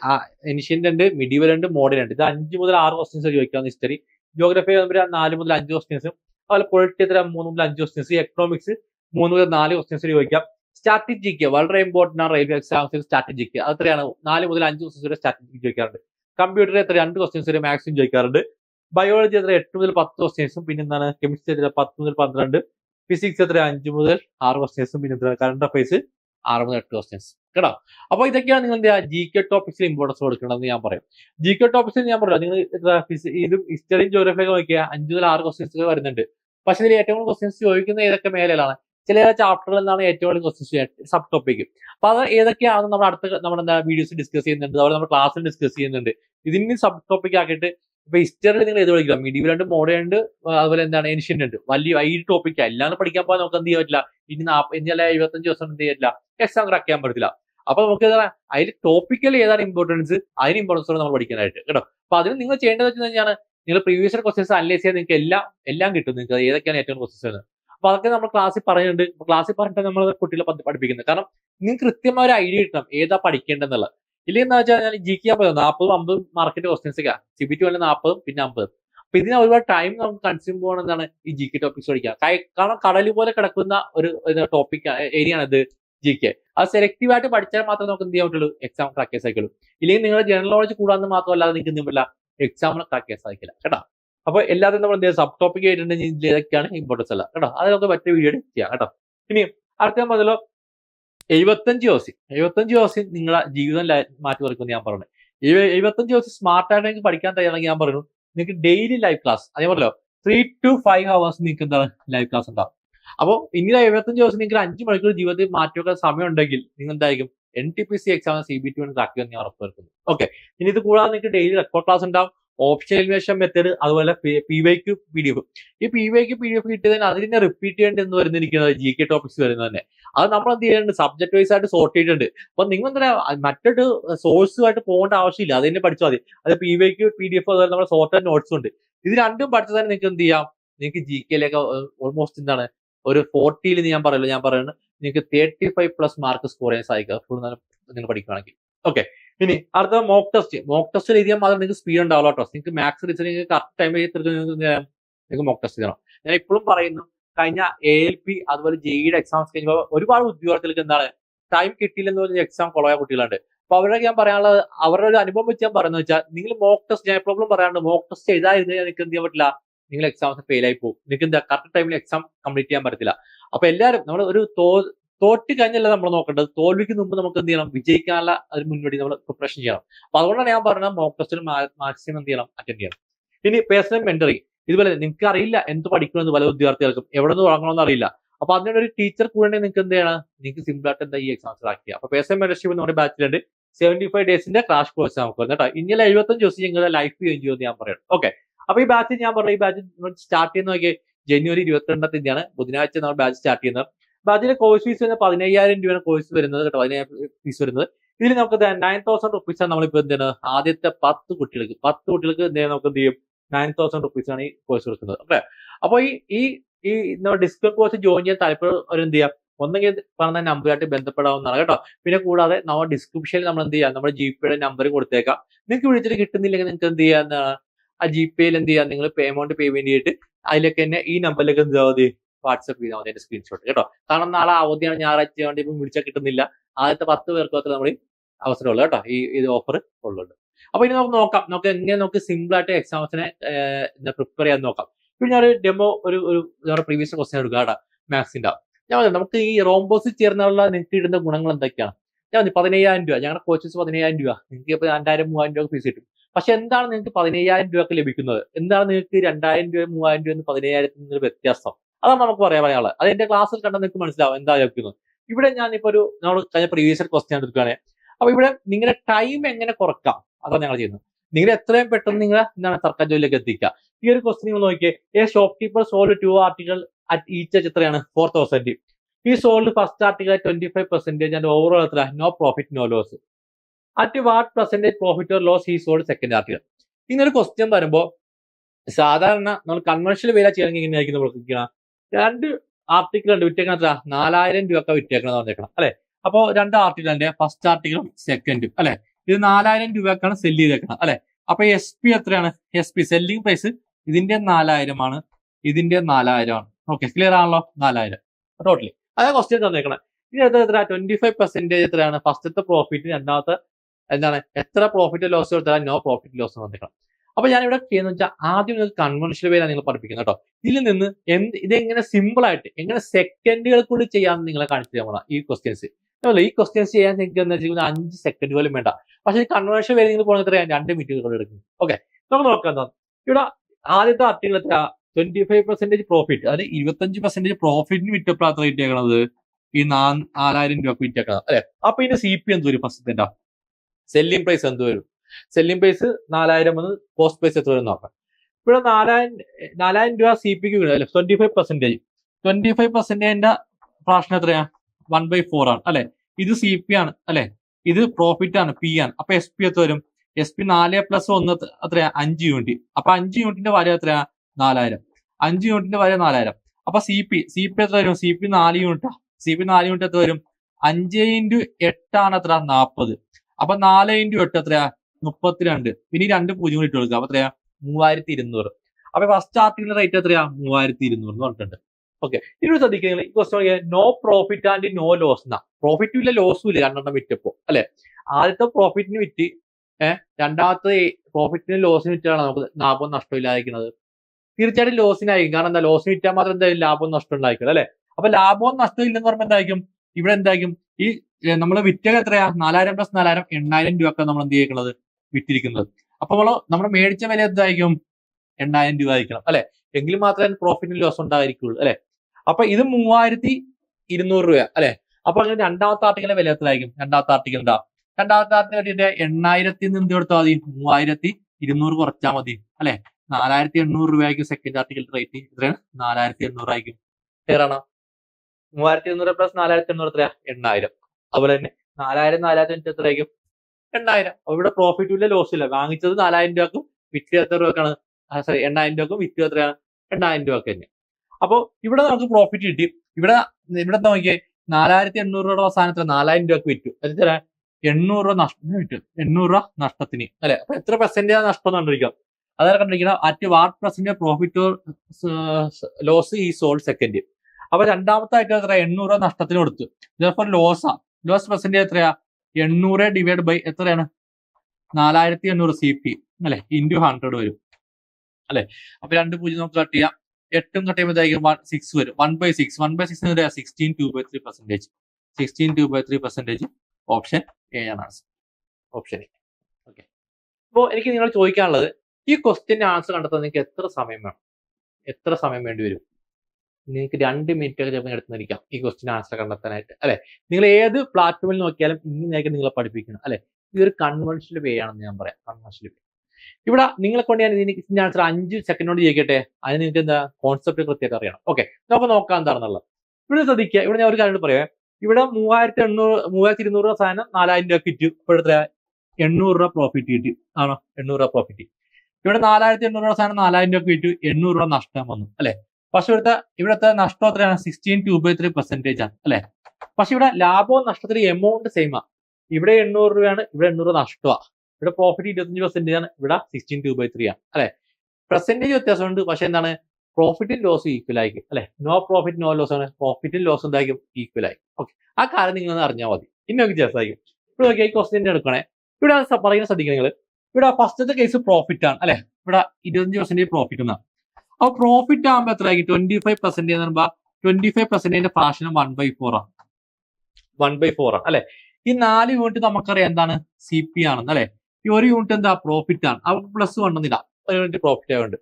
ഏഷ്യന്റ് ഉണ്ട് മിഡീവൽ ഉണ്ട് മോഡേൺ ഉണ്ട്. ഇത് അഞ്ച് മുതൽ ആറ് ക്വസ്റ്റ്യൻസ് ചോദിക്കാം ഹിസ്റ്ററി ജോഗ്രഫി നാല് മുതൽ അഞ്ച് ക്വസ്റ്റ്യൻസും അതുപോലെ പൊളിറ്റി എത്ര മൂന്ന് മുതൽ അഞ്ച് ക്വസ്റ്റ്യൻസ് എക്കണോമിക്സ് മൂന്ന് മുതൽ നാല് ക്വസ്റ്റ്യൻസ് ചോദിക്കാം. സ്ട്രാറ്റജിക്ക് വളരെ ഇമ്പോർട്ടന്റ് ആണ് റെയിൽവേ എക്സാംസിൽ സ്ട്രാറ്റജിക്ക് അത് എത്രയാണ്? നാല് മുതൽ അഞ്ച് ക്വസ്റ്റ്യൻസ് വരെ സ്ട്രാറ്റജിക്ക് ചോദിക്കാറുണ്ട്. കമ്പ്യൂട്ടറിൽ എത്ര? രണ്ട് ക്വസ്റ്റ്യൻസ് വരെ മാക്സിമം ചോദിക്കാറുണ്ട്. ബയോളജി എത്ര? എട്ട് മുതൽ പത്ത് ക്വസ്റ്റ്യൻസും പിന്നെ എന്താണ്? കെമിസ്ട്രി എത്ര? പത്ത് മുതൽ പന്ത്രണ്ട്. ഫിസിക്സ് എത്ര? അഞ്ച് മുതൽ ആറ് ക്വസ്റ്റ്യൻസും പിന്നെ എന്താണ്? കറണ്ട് അഫയേഴ്സ് ആറ് മുതൽ എട്ട് ക്വസ്റ്റ്യൻസ് കേട്ടോ? അപ്പോൾ ഇതൊക്കെയാണ് നിങ്ങൾ എന്താ ജി കെ ടോപ്പിക്സിൽ ഇമ്പോർട്ടൻസ് കൊടുക്കണമെന്ന് ഞാൻ പറയും. ജി കെ ടോപ്പിക്സിൽ ഞാൻ പറയാം നിങ്ങൾ ഇതും ഹിസ്റ്ററിയും ജോഗ്രഫിയൊക്കെ നോക്കിയാൽ അഞ്ച് മുതൽ ആറ് ക്വസ്റ്റ്യൻസ് വരുന്നുണ്ട്. പക്ഷേ ഇതിൽ ഏറ്റവും കൂടുതൽ ക്വസ്റ്റ്യൻസ് ചോദിക്കുന്ന ഏതൊക്കെ മേഖലയിലാണ് ചില ചാപ്റ്ററുകൾ നിന്നാണ് ഏറ്റവും കൂടുതൽ ക്വസ്റ്റ്യൻസ് സബ് ടോപ്പിക് അപ്പൊ അത് ഏതൊക്കെയാണ് നമ്മൾ അടുത്ത നമ്മുടെ എന്താ വീഡിയോസ് ഡിസ്കസ് ചെയ്യുന്നുണ്ട്. അതുപോലെ നമ്മൾ ക്ലാസ്സിൽ ഡിസ്കസ് ചെയ്യുന്നുണ്ട്. ഇതിന് സബ് ടോപ്പിക് ആക്കിയിട്ട് ഇപ്പൊ ഹിസ്റ്ററി നിങ്ങൾ ഏത് പഠിക്കുക മിഡീവൽ ഉണ്ട് മോഡേൺ ഉണ്ട് അതുപോലെ എന്താണ്? ഏൻഷ്യന്റ് ഉണ്ട്. വലിയ ഈ ടോപ്പിക് അല്ലാതെ പഠിക്കാൻ പോകാൻ നമുക്ക് എന്ത് ചെയ്യാൻ പറ്റില്ല? ഇനി നാപ്പ ഇനി അല്ല എഴുപത്തഞ്ച് ദിവസം എന്ത് ചെയ്യാൻ എക്സാം ക്രാക്ക് ചെയ്യാൻ പറ്റില്ല അപ്പൊ നമുക്ക് ഏതാണ്? അതിൽ ടോപ്പിക്കൽ ഏതാണ് ഇമ്പോർട്ടൻസ് അതിന് ഇമ്പോർട്ടൻസ് നമ്മൾ പഠിക്കാനായിട്ട്. കേട്ടോ? അപ്പൊ അതിന് നിങ്ങൾ ചെയ്യേണ്ടത് വെച്ചാൽ നിങ്ങൾ പ്രീവിയസ് ക്വസ്റ്റൻസ് അനലൈസ് ചെയ്യാൻ നിങ്ങൾക്ക് എല്ലാം എല്ലാം കിട്ടും. നിങ്ങൾക്ക് ഏതൊക്കെയാണ് ഏറ്റവും ക്വസ്റ്റൻസ് എന്ന്. അപ്പൊ അതൊക്കെ നമ്മൾ ക്ലാസ്സിൽ പറയുന്നുണ്ട്. ക്ലാസ്സിൽ പറഞ്ഞിട്ട് നമ്മൾ കുട്ടികളെ പഠിപ്പിക്കുന്നത്. കാരണം നിങ്ങൾക്ക് കൃത്യമായ ഒരു ഐഡിയ കിട്ടണം. ഏതാ പഠിക്കേണ്ടതെന്നുള്ളത്. ഇല്ലെന്ന് വെച്ചാൽ ജി കെ അമ്പത് നാൽപ്പതും അമ്പതും മാർക്കറ്റ് ക്വസ്റ്റൻസ് ഒക്കെ സി ബി ടി വല്ല നാൽപ്പതും പിന്നെ അമ്പത്. അപ്പൊ ഇതിന് ഒരുപാട് ടൈം നമുക്ക് കൺസ്യൂം പോകണമെന്നാണ് ഈ ജി കെ ടോപ്പിക്സ് പഠിക്കുക കാരണം കടൽ പോലെ കിടക്കുന്ന ഒരു ടോപ്പിക് ഏരിയ ആണ് ഇത് ജി കെ അത് സെലക്റ്റീവ് ആയിട്ട് പഠിച്ചാൽ മാത്രമേ നമുക്ക് എന്ത് ചെയ്യാൻ എക്സാം ക്രാക്കേഴ്സ് ആയിക്കുള്ളൂ ഇല്ലെങ്കിൽ നിങ്ങളുടെ ജനറൽ നോളജ് കൂടാന്ന് മാത്രമല്ലാതെ നിങ്ങൾക്ക് എന്ത് പറ്റില്ല? എക്സാമിന് ആയിക്കില്ല കേട്ടോ? അപ്പൊ എല്ലാത്തിനും നമ്മൾ എന്ത് സബ് ടോപ്പിക് ആയിട്ടുണ്ടെങ്കിൽ ഇതൊക്കെയാണ് ഇമ്പോർട്ടൻസ് അല്ല കേട്ടോ? അത് നമുക്ക് മറ്റേ വീഡിയോ ചെയ്യാം കേട്ടോ. ഇനി അടുത്ത പറഞ്ഞല്ലോ എഴുപത്തഞ്ച് ദിവസം എഴുപത്തഞ്ച് ദിവസം നിങ്ങളെ ജീവിതം മാറ്റി മറിക്കുമെന്ന് ഞാൻ പറഞ്ഞു. എഴുപത്തഞ്ച് ദിവസം സ്മാർട്ട് ആയിട്ട് നിങ്ങൾക്ക് പഠിക്കാൻ തയ്യാറാണെങ്കിൽ ഞാൻ പറഞ്ഞു നിങ്ങൾക്ക് ഡെയിലി ലൈവ് ക്ലാസ് അതേ പറഞ്ഞല്ലോ ത്രീ ടു ഫൈവ് ഹവേഴ്സ് നിങ്ങൾക്ക് എന്താണ് ലൈവ് ക്ലാസ് ഉണ്ടാവും. അപ്പോൾ ഇനി എഴുപത്തഞ്ച് ദിവസം നിങ്ങൾക്ക് അഞ്ച് മണിക്കൂർ ജീവിതത്തിൽ മാറ്റിവെക്കാൻ സമയം ഉണ്ടെങ്കിൽ നിങ്ങൾ എന്തായിരിക്കും N T P C exam C B T one crack ഞാൻ ഉറപ്പ് വരുത്തുന്നു. ഓക്കെ ഇനി ഇത് കൂടാതെ നിങ്ങൾക്ക് ഡെയിലി റെക്കോർഡ് ക്ലാസ് ഉണ്ടാവും. ഓപ്ഷൻ എലിമിനേഷൻ മെത്തേഡ് അതുപോലെ P Y Q P D F ഈ P Y Q P D F കിട്ടിയതിന് അതിനെ റിപ്പീറ്റ് ചെയ്യേണ്ടത് വരുന്നിരിക്കുന്നത് ജി കെ ടോപ്പിക്സ് വരുന്നത് തന്നെ. അത് നമ്മൾ എന്ത് ചെയ്യുന്നുണ്ട് സബ്ജക്ട് വൈസ് ആയിട്ട് സോർട്ട് ചെയ്തിട്ടുണ്ട്. അപ്പൊ നിങ്ങൾ എന്താ മറ്റൊരു സോഴ്സുമായിട്ട് പോകേണ്ട ആവശ്യമില്ല. അത് തന്നെ പഠിച്ചാൽ മതി. അത് P Y Q P D F അതുപോലെ നമ്മുടെ സോർട്ട് നോട്ട്സ് ഉണ്ട്. ഇത് രണ്ടും പഠിച്ചാൽ തന്നെ നിങ്ങൾക്ക് എന്ത് ചെയ്യാം? നിങ്ങൾക്ക് ജി കെയിലേക്ക് ഓൾമോസ്റ്റ് എന്താണ്? ഒരു ഫോർട്ടിയിൽ ഞാൻ പറയല്ലോ. ഞാൻ പറയുന്നത് നിങ്ങൾക്ക് thirty five plus mark score ചെയ്യാൻ സാധിക്കുക. ഫുൾ നിങ്ങൾ പഠിക്കുകയാണെങ്കിൽ ഓക്കെ ഇനി അടുത്ത മോക്ക് ടെസ്റ്റ് മോക്ക് ടെസ്റ്റ് എഴുതിയാൽ മാത്രം നിങ്ങൾക്ക് സ്പീഡ് ഉണ്ടാവുള്ളൂ കേട്ടോ. നിങ്ങൾക്ക് മാത്സ് റീസണിങ് കറക്റ്റ് ടൈം നിങ്ങൾക്ക് മോക്ക് ടെസ്റ്റ് ചെയ്യണം ഞാൻ ഇപ്പോഴും പറയുന്നു കഴിഞ്ഞ എ എൽ പി അതുപോലെ ജെഇയുടെ എക്സാംസ് കഴിഞ്ഞപ്പോൾ ഒരുപാട് ഉദ്യോഗാർത്ഥികൾക്ക് എന്താണ് ടൈം കിട്ടിയില്ലെന്ന് പറഞ്ഞ എക്സാം കൊളയ കുട്ടികളുണ്ട്. അപ്പൊ അവരുടെ ഞാൻ പറയാനുള്ളത് അവരുടെ ഒരു അനുഭവം വെച്ച് ഞാൻ പറയുന്നത് വെച്ചാൽ നിങ്ങൾ മോക്ക് ടെസ്റ്റ് ഞാൻ എപ്പോഴും പറയാറുണ്ട് മോക്ക് ടെസ്റ്റ് ചെയ്തായിരുന്നു നിങ്ങൾക്ക് എന്ത് ചെയ്യാൻ പറ്റില്ല നിങ്ങൾ എക്സാംസ് ഫെയിൽ ആയി പോകും. നിങ്ങൾക്ക് എന്താ കറക്റ്റ് ടൈമിൽ എക്സാം കംപ്ലീറ്റ് ചെയ്യാൻ പറ്റത്തില്ല. അപ്പൊ എല്ലാവരും നമ്മൾ ഒരു തോ തോറ്റ് കഴിഞ്ഞല്ല നമ്മൾ നോക്കേണ്ടത്? തോൽവിക്ക് മുമ്പ് നമുക്ക് എന്ത് ചെയ്യണം? വിജയിക്കാനുള്ള ഒരു മുന്നോടി നമ്മൾ പ്രിപ്പറേഷൻ ചെയ്യണം. അപ്പൊ അതുകൊണ്ടാണ് ഞാൻ പറഞ്ഞത് മോക്ക് ടെസ്റ്റിൽ മാക്സിമം എന്ത് ചെയ്യണം? അറ്റൻഡ് ചെയ്യണം. ഇനി പേഴ്സണൽ മെന്ററി ഇതുപോലെ നിങ്ങൾക്ക് അറിയില്ല എന്ത് പഠിക്കണമെന്ന് പല വിദ്യാർത്ഥികൾക്കും. എവിടെ നിന്ന് തുടങ്ങണമെന്ന് അറിയില്ല. അപ്പൊ അതിനുള്ള ഒരു ടീച്ചർ കൂടെ നിങ്ങൾക്ക് എന്ത് ചെയ്യണം? നിങ്ങൾക്ക് സിമ്പിൾ ആയിട്ട് എന്താ ഈ എക്സാംസ് ആക്കിയ അപ്പൊ പേഴ്സണൽ മെന്റർഷിപ്പ് നമ്മുടെ ബാച്ചിലുണ്ട് സെവന്റി ഫൈവ് ഡേയ്സിന്റെ ക്രാഷ് കോഴ്സ് നമുക്ക് കേട്ടോ. ഇനി എഴുപത്തഞ്ച് ദിവസം നിങ്ങളുടെ ലൈഫ് ചെയ്യുമെന്ന് ഞാൻ പറയണം. ഓക്കെ അപ്പൊ ഈ ബാച്ച് ഞാൻ പറഞ്ഞു ഈ ബാച്ച് സ്റ്റാർട്ട് ചെയ്യുന്ന നോക്കിയാൽ ജനുവരി ഇരുപത്തിരണ്ടാം തീയതിയാണ്. ബുധനാഴ്ച നമ്മൾ ബാച്ച് സ്റ്റാർട്ട് ചെയ്യുന്നത്. ബാച്ചിന്റെ കോഴ്സ് ഫീസ് വരുന്നത് പതിനയ്യായിരം രൂപയാണ് കോഴ്സ് വരുന്നത് കേട്ടോ പതിനയ്യായിരം ഫീസ് വരുന്നത്. ഇതിൽ നമുക്ക് നയൻ തൗസൻഡ് റുപ്പീസ് ആണ് നമ്മളിപ്പോ എന്താണ് ആദ്യത്തെ പത്ത് കുട്ടികൾക്ക് പത്ത് കുട്ടികൾക്ക് എന്ത് നമുക്ക് എന്ത് ചെയ്യും? നയൻ തൗസൻഡ് റുപ്പീസ് ആണ് ഈ കോഴ്സ് കൊടുക്കുന്നത് ഓക്കെ അപ്പൊ ഈ ഈ ഈ ഡിസ്കൗണ്ട് കോഴ്സ് ജോയിൻ ചെയ്യാൻ താല്പര്യം ഒരു എന്ത് ചെയ്യാം? ഒന്നെങ്കിൽ പറഞ്ഞ നമ്പറുമായിട്ട് ബന്ധപ്പെടാവുന്നതാണ് കേട്ടോ. പിന്നെ കൂടാതെ നമ്മൾ ഡിസ്ക്രിപ്ഷനിൽ നമ്മൾ എന്ത് ചെയ്യാം? നമ്മുടെ ജി പിയുടെ നമ്പർ കൊടുത്തേക്കാം. നിങ്ങൾക്ക് വിളിച്ചിട്ട് കിട്ടുന്നില്ലെങ്കിൽ നിങ്ങൾക്ക് എന്ത് ചെയ്യാന്നാണ് ആ ജി പേയിൽ എന്ത് ചെയ്യാം? നിങ്ങൾ പേയ്മെന്റ് പേയ്മെന്റ് ചെയ്തിട്ട് അതിലേക്ക് തന്നെ ഈ നമ്പറിലേക്ക് എന്ത് മതി വാട്സപ്പ് ചെയ്താൽ മതി അതിന്റെ സ്ക്രീൻഷോട്ട് കേട്ടോ? കാരണം നാളെ അവധിയാണ് ഞായറാഴ്ച വേണ്ടി ഇപ്പം വിളിച്ചാൽ കിട്ടുന്നില്ല. ആദ്യത്തെ പത്ത് പേർക്ക് മാത്രമേ നമ്മൾ അവസരമുള്ളൂ കേട്ടോ? ഈ ഇത് ഓഫർ ഉള്ളുണ്ട്. അപ്പൊ ഇനി നമുക്ക് നോക്കാം. നമുക്ക് എങ്ങനെ നമുക്ക് സിമ്പിൾ ആയിട്ട് എക്സാംസിനെ പ്രിപ്പയർ ചെയ്യാൻ നോക്കാം. ഇപ്പൊ ഞാൻ ഒരു ഡെമോ ഒരു ഒരു പ്രീവിയസ് ക്വസ്റ്റ്യൻ എടുക്കുക കേട്ടോ? മാത്സിന്റെ ഞാൻ നമുക്ക് ഈ റോംബോസിൽ ചേർന്നുള്ള നിങ്ങൾക്ക് ഇടുന്ന ഗുണങ്ങൾ എന്തൊക്കെയാണ്? ഞാൻ പതിനയ്യായിരം രൂപ. ഞങ്ങളുടെ കോച്ചസ് പതിനയ്യായിരം രൂപ. നിങ്ങൾക്ക് ഇപ്പൊ രണ്ടായിരം മൂവായിരം രൂപ ഫീസ് കിട്ടും. പക്ഷെ എന്താണ് നിങ്ങൾക്ക് പതിനയ്യായിരം രൂപ ലഭിക്കുന്നത്? എന്താണ് നിങ്ങൾക്ക് രണ്ടായിരം രൂപ മൂവായിരം രൂപ പതിനയ്യായിരത്തിൽ നിന്ന് വ്യത്യാസം? അതാണ് നമുക്ക് പറയാൻ പറയാനുള്ളത്. അത് എന്റെ ക്ലാസ്സിൽ കണ്ടാൽ നിങ്ങൾക്ക് മനസ്സിലാവും എന്താ ചോദിക്കുന്നത്. ഇവിടെ ഞാൻ ഞാനിപ്പോ ഒരു നമ്മൾ കഴിഞ്ഞ പ്രീവിയസ് ക്വസ്റ്റ്യൻ എടുക്കുകയാണ് അപ്പൊ ഇവിടെ നിങ്ങളുടെ ടൈം എങ്ങനെ കുറക്കാം? അതാണ് ഞങ്ങൾ ചെയ്യുന്നത്. നിങ്ങൾ എത്രയും പെട്ടെന്ന് നിങ്ങൾ എന്താണ് സർക്കാർ ജോലിയിലേക്ക് എത്തിക്കുക. ഈ ഒരു ക്വസ്റ്റ്യൻ നിങ്ങൾ നോക്കിയേ. A shopkeeper sold two article at each എത്രയാണ്? Four thousand he sold first article twenty five percentage and overall എത്ര no profit no loss at what percentage profit or loss he sold second article ഇങ്ങനെ ഒരു question വരുമ്പോൾ സാധാരണ നമ്മൾ conventional വില ചെയ്യണമെങ്കിൽ എങ്ങനെയായിരിക്കും നമ്മൾ രണ്ട് ആർട്ടിക്കിൾ ഉണ്ട് വിറ്റേക്കണത്ര നാലായിരം രൂപ ഒക്കെ വിറ്റേക്കണം പറഞ്ഞേക്കണം അല്ലെ? അപ്പോ രണ്ട് ആർട്ടിക്കിളിന്റെ ഫസ്റ്റ് ആർട്ടിക്കിളും സെക്കൻഡും അല്ലെ? ഇത് നാലായിരം രൂപക്കാണ് സെൽ ചെയ്തേക്കണം അല്ലെ? അപ്പൊ എസ് പി എത്രയാണ്? എസ് പി സെല്ലിംഗ് പ്രൈസ് ഇതിന്റെ നാലായിരം ആണ് ഇതിന്റെ നാലായിരം ആണ് ഓക്കെ ക്ലിയർ ആണല്ലോ? നാലായിരം. ടോട്ടലി അതാ ക്വസ്റ്റ്യൻ തന്നേക്കണം ഇനി എത്ര എത്ര? ട്വന്റി ഫൈവ് പെർസെന്റേജ് എത്രയാണ് ഫസ്റ്റത്തെ പ്രോഫിറ്റ് രണ്ടാമത്തെ എന്താണ്? എത്ര പ്രോഫിറ്റ് ലോസ് കൊടുത്താൽ നോ പ്രോഫിറ്റ് ലോസ് വന്നേക്കണം. അപ്പൊ ഞാൻ ഇവിടെ ചെയ്യുന്ന? വെച്ചാൽ ആദ്യം നിങ്ങൾ കൺവെൻഷണൽ വേല നിങ്ങൾ പഠിപ്പിക്കുന്നത് കേട്ടോ. ഇതിൽ നിന്ന് എന്ത് ഇതെങ്ങനെ സിമ്പിൾ ആയിട്ട് എങ്ങനെ സെക്കൻഡുകൾക്കുള്ളിൽ ചെയ്യാമെന്ന് നിങ്ങളെ കാണിച്ചു തരാം ഈ ക്വസ്റ്റ്യൻസ് അല്ല ഈ ക്വസ്റ്റ്യൻസ് ചെയ്യാൻ നിങ്ങൾക്ക് എന്താ വെച്ചാൽ അഞ്ച് സെക്കൻഡ് പോലും വേണ്ട. പക്ഷെ ഈ കൺവെൻഷൻ വേല നിങ്ങൾ പോകുന്നത് എത്രയാണ് രണ്ട് മിനിറ്റ് കൊണ്ട് എടുക്കും. ഓക്കെ നമുക്ക് നോക്കാം ഇവിടെ ആദ്യത്തെ ആർട്ടിക്കിൾ എത്ര ട്വന്റി ഫൈവ് പെർസെന്റേജ് പ്രോഫിറ്റ് അതായത് ഇരുപത്തഞ്ച് പെർസെന്റേജ് പ്രോഫിറ്റിന് വിറ്റപ്പോൾ എത്ര കിട്ടിയേക്കണത്? ഈ നാ- നാലായിരം രൂപ വിറ്റേക്കണത്. അല്ലെ? അപ്പൊ ഇതിന്റെ സി പി എന്ത് വരും? ഫസ്റ്റ് സെല്ലിംഗ് പ്രൈസ് എന്ത് വരും? സെല്ലിംഗ് പ്രൈസ് നാലായിരം വന്ന് കോസ്റ്റ് പ്രൈസ് എത്ര വരും നോക്കാം. ഇവിടെ നാലായിരം നാലായിരം രൂപ സി പിക്ക് വീണു അല്ലെ? Twenty five percentage twenty five പെർസെന്റേജിന്റെ fraction എത്രയാ? വൺ ബൈ ഫോർ ആണ് അല്ലെ? ഇത് സി പി ആണ് അല്ലെ? ഇത് പ്രോഫിറ്റ് ആണ് പി ആണ്. അപ്പൊ എസ് പി എത്ര വരും? എസ് പി നാല് പ്ലസ് ഒന്ന് എത്ര- എത്രയാ? അഞ്ച് യൂണിറ്റ് അപ്പൊ അഞ്ച് യൂണിറ്റിന്റെ വില എത്രയാ? നാലായിരം. അഞ്ച് യൂണിറ്റിന്റെ വില നാലായിരം. അപ്പൊ സി പി സി പി എത്ര വരും? സി പി നാല് യൂണിറ്റാ സി പി നാല് യൂണിറ്റ് എത്ര വരും? അഞ്ച് ഇന്റു എട്ടാണ് എത്ര നാൽപ്പത് അപ്പൊ നാല് ഇന്റു എട്ട് എത്രയാ? മുപ്പത്തിരണ്ട്. ഇനി രണ്ട് പൂജ്യം കൂടി ഇട്ട് കൊടുക്കുക അപ്പൊ എത്രയാ? മൂവായിരത്തി ഇരുന്നൂറ് അപ്പൊ ഫസ്റ്റ് ആർട്ടിക്കിളിന്റെ റേറ്റ് എത്രയാ? മൂവായിരത്തി ഇരുന്നൂറ് എന്ന് പറഞ്ഞിട്ടുണ്ട്. ഓക്കെ ഇനി ശ്രദ്ധിക്കുക ഈ question no profit and no loss എന്നാ പ്രോഫിറ്റും ഇല്ല ലോസും ഇല്ല. രണ്ടെണ്ണം വിറ്റപ്പോ. അല്ലെ? ആദ്യത്തെ പ്രോഫിറ്റിന് വിറ്റ് ഏഹ് രണ്ടാമത്തെ പ്രോഫിറ്റിന് ലോസിന് വിറ്റാണ് നമുക്ക് ലാഭം നഷ്ടം ഇല്ലാതിരിക്കുന്നത്. തീർച്ചയായിട്ടും ലോസിനായിരിക്കും കാരണം എന്താ? ലോസിന് വിറ്റാൽ മാത്രം എന്തായാലും ലാഭവും നഷ്ടം ഉണ്ടായിരിക്കും. അല്ലെ? അപ്പൊ ലാഭവും നഷ്ടം ഇല്ലെന്ന് പറയുമ്പോൾ എന്തായിരിക്കും ഇവിടെ എന്തായിരിക്കും? ഈ നമ്മൾ വിറ്റത് എത്രയാ? നാലായിരം പ്ലസ് നാലായിരം എണ്ണായിരം രൂപ നമ്മൾ എന്ത് ചെയ്യിക്കുന്നത് വിറ്റിരിക്കുന്നത്. അപ്പൊ നമ്മൾ നമ്മുടെ മേടിച്ച വില എന്തായിരിക്കും? എണ്ണായിരം രൂപ ആയിരിക്കണം അല്ലെ? എങ്കിൽ മാത്രമേ പ്രോഫിറ്റിന് ലോസ് ഉണ്ടായിരിക്കുള്ളൂ അല്ലെ? അപ്പൊ ഇത് മൂവായിരത്തി ഇരുന്നൂറ് രൂപ അല്ലെ? അപ്പൊ അങ്ങനെ രണ്ടാമത്തെ ആർട്ടിക്കലിന്റെ വില എത്രയായിരിക്കും? രണ്ടാമത്തെ ആർട്ടിക്കൽ എന്താ? രണ്ടാമത്തെ ആർട്ടിക്കലിന്റെ എണ്ണായിരത്തി നിന്ന് എന്ത് കൊടുത്താൽ മതി? മൂവായിരത്തി ഇരുന്നൂറ് കുറച്ചാൽ മതി അല്ലെ? നാലായിരത്തി എണ്ണൂറ് രൂപയായിരിക്കും സെക്കൻഡ് ആർട്ടിക്കൽ റേറ്റ് എത്രയാണ്? നാലായിരത്തി എണ്ണൂറ് ആയിരിക്കും. ക്ലിയർ ആണോ? മൂവായിരത്തി എണ്ണൂറ് പ്ലസ് നാലായിരത്തി എണ്ണൂറ് എത്രയാ? എണ്ണായിരം. അതുപോലെ തന്നെ നാലായിരം നാലായിരത്തി അഞ്ഞൂറ്റി എത്രയായിരിക്കും? അപ്പൊ ഇവിടെ പ്രോഫിറ്റും ഇല്ല ലോസും ഇല്ല. വാങ്ങിച്ചത് നാലായിരം രൂപക്കും വിറ്റ് എത്ര രൂപക്കാണ്? സോറി എണ്ണായിരം രൂപക്കും വിറ്റ് എത്രയാണ്? എണ്ണായിരം രൂപക്ക് തന്നെ. അപ്പൊ ഇവിടെ നമുക്ക് പ്രോഫിറ്റ് കിട്ടി. ഇവിടെ ഇവിടെ നോക്കിയേ? നാലായിരത്തി എണ്ണൂറ് രൂപയുടെ അവസാനത്തിൽ നാലായിരം രൂപക്ക് വിറ്റു. എത്ര? എണ്ണൂറ് രൂപ നഷ്ടത്തിന് വിറ്റു. എണ്ണൂറ് രൂപ നഷ്ടത്തിന്. അല്ലെ? അപ്പൊ എത്ര പെർസെന്റേജ് നഷ്ടം കണ്ടിരിക്കാം അതാണ് കണ്ടിരിക്കണം at what percent profit loss he sold second അപ്പൊ രണ്ടാമത്തെ ആയിട്ട് എത്ര? എണ്ണൂറ് രൂപ നഷ്ടത്തിന് കൊടുത്തു. ഇതേപോലെ ലോസാ ലോസ് പെർസെന്റേജ് എത്രയാ? എണ്ണൂറ് ഡിവൈഡ് ബൈ എത്രയാണ്? നാലായിരത്തി എണ്ണൂറ് സി പി അല്ലെ? ഇന്റു ഹൺഡ്രഡ് വരും. അല്ലെ? അപ്പൊ രണ്ട് പൂജ്യം നമുക്ക് കട്ട് ചെയ്യാം. എട്ടും കട്ട് ചെയ്യുമ്പോഴത്തേക്കും സിക്സ് വരും. One by six one by six sixteen two by three percentage sixteen two by three percentage option A ആണ്. ആൻസർ ഓപ്ഷൻ എ ഓക്കെ അപ്പോൾ എനിക്ക് നിങ്ങൾ ചോദിക്കാനുള്ളത് ഈ ക്വസ്റ്റിന്റെ ആൻസർ കണ്ടെത്താൻ നിങ്ങൾക്ക് എത്ര സമയം വേണം? എത്ര സമയം വേണ്ടി വരും? നിങ്ങൾക്ക് രണ്ട് മിനിറ്റ് ഒക്കെ ചിലപ്പോൾ എടുത്തിരിക്കാം ഈ ക്വസ്റ്റ്യൻ ആൻസർ കണ്ടെത്താനായിട്ട്. അല്ലെ? നിങ്ങൾ ഏത് പ്ലാറ്റ്ഫോമിൽ നോക്കിയാലും ഇങ്ങനെയൊക്കെ നിങ്ങളെ പഠിപ്പിക്കണം. അല്ലെ? ഇതൊരു കൺവെൻഷണൽ വേ ആണെന്ന് ഞാൻ പറയാം. കൺവെൻഷണൽ വേ ഇവിടെ നിങ്ങളെ കൊണ്ട് ഞാൻ ഇതിന് ആൻസർ അഞ്ച് സെക്കൻഡ് കൊണ്ട് ചെയ്യിക്കട്ടെ അതിന് നിങ്ങൾക്ക് എന്താ? കോൺസെപ്റ്റ് കൃത്യമായിട്ട് അറിയണം. ഓക്കെ നമുക്ക് നോക്കാം എന്താണെന്നുള്ളത് ഇവിടെ ശ്രദ്ധിക്കുക. ഇവിടെ ഞാൻ ഒരു കാര്യം പറയാം. ഇവിടെ മൂവായിരത്തി എണ്ണൂറ് മൂവായിരത്തി ഇരുന്നൂറ് രൂപ സാധനം നാലായിരം രൂപ കിറ്റ് ഇപ്പോഴത്തെ എണ്ണൂറ് രൂപ പ്രോഫിറ്റ് കിട്ടി. ആണോ? എണ്ണൂറ് രൂപ പ്രോഫിറ്റ് ഇവിടെ നാലായിരത്തി എണ്ണൂറ് രൂപ സാധനം നാലായിരം രൂപ കിട്ടി. എണ്ണൂറ് രൂപ നഷ്ടം വന്നു. അല്ലെ? പക്ഷെ ഇവിടുത്തെ ഇവിടുത്തെ നഷ്ടം എത്രയാണ്? Sixteen two by three percentage ആണ് അല്ലെ? പക്ഷെ ഇവിടെ ലാഭവും നഷ്ടത്തിന് എമൗണ്ട് സെയിം ആ. ഇവിടെ എണ്ണൂറ് രൂപയാണ് ഇവിടെ എണ്ണൂറ് രൂപ നഷ്ടമാണ് ഇവിടെ പ്രോഫിറ്റ് ഇരുപത്തഞ്ച് പെർസെന്റേജ് ആണ് ഇവിടെ സിക്സ്റ്റീൻ ടു ബൈ ത്രീ ആണ് അല്ലെ? പെർസെന്റേജ് വ്യത്യാസമുണ്ട് പക്ഷെ എന്താണ്? പ്രോഫിറ്റും ലോസും ഈക്വൽ ആയിരിക്കും അല്ലെ? നോ പ്രോഫിറ്റ് നോ ലോസ് ആണ്. പ്രോഫിറ്റും ലോസും എന്തായിരിക്കും? ഈക്വൽ ആയിരിക്കും. ഓക്കെ ആ കാര്യം നിങ്ങൾ അറിഞ്ഞാൽ മതി. ഇനി നമുക്ക് ചേർത്തായിരിക്കും ഇവിടെ നോക്കിയാൽ ഈ ക്വസ്റ്റ്യൻ എടുക്കണേ. ഇവിടെ പറയുന്ന ശ്രദ്ധിക്കുക നിങ്ങൾ ഇവിടെ ഫസ്റ്റത്തെ കേസ് പ്രോഫിറ്റ് ആണ് അല്ലെ? ഇവിടെ ഇരുപത്തഞ്ച് പെർസെന്റേജ് പ്രോഫിറ്റ് എന്നാണ്. അപ്പൊ പ്രോഫിറ്റ് ആകുമ്പോൾ എത്ര ആയിരിക്കും ട്വന്റി ഫൈവ് പെർസെന്റ് എന്ന് പറയുമ്പോൾ ട്വന്റി ഫൈവ് പെർസെന്റേജിന്റെ ഫ്രാക്ഷൻ വൺ ബൈ ഫോർ ആണ് വൺ ബൈ ഫോർ ആണ് അല്ലെ? ഈ നാല് യൂണിറ്റ് നമുക്കറിയാം എന്താണ്? സി പി ആണെന്ന് അല്ലെ? ഈ ഒരു യൂണിറ്റ് എന്താ? പ്രോഫിറ്റ് ആണ്. അവർക്ക് പ്ലസ് വണ്ണെന്നില്ല ഒരു യൂണിറ്റ് പ്രോഫിറ്റ് ആയതുകൊണ്ട്